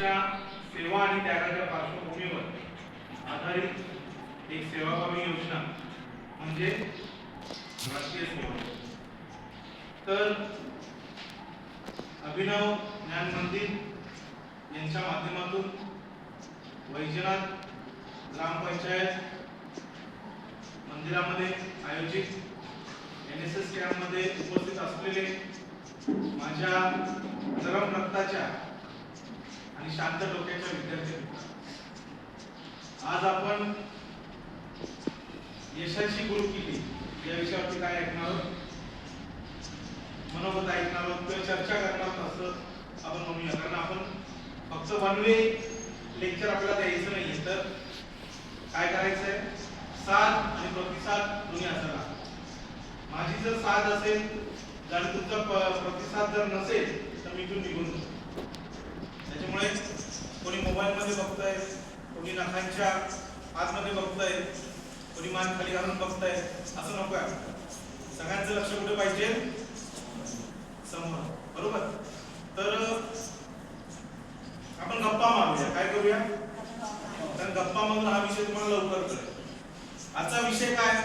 अशा सेवा आणि त्यागाच्या पार्श्वभूमीवर आधारित एक सेवाभावी योजना म्हणजे राष्ट्रीय सेवा. तर अभिनव ज्ञान मंदिर यांच्या माध्यमातून वैजनाथ ग्रामपंचायत मंदिरामध्ये आयोजित एन एस एस कॅम्पमध्ये उपस्थित असलेले माझ्या गरम रक्ताच्या आणि शांत डोक्याच्या विद्यार्थी आज आपण यशाची केली. या विषयावरती काय ऐकणार आहोत? मनोगत ऐकणार आहोत किंवा चर्चा करणार आहोत असं आपण म्हणूया. कारण आपण फक्त वनवे लेक्चर आपल्याला द्यायचं नाहीये. तर काय करायचं आहे साथ आणि प्रतिसाद दोन्ही असायला माझी जर साथ असेल आणि तुमचा प्रतिसाद जर नसेल तर मी इथून निघून जातो. कोणी बघताय कोणी नखांच्या आतमध्ये बघताय कोणी मान खाली घालून बघताय असं नको आहे. सगळ्यांचं लक्ष कुठे पाहिजे? समोर. बरोबर? तर आपण गप्पा मारूया. काय करूया? कारण गप्पा मारून हा विषय तुम्हाला लवकर कळेल. आजचा विषय काय?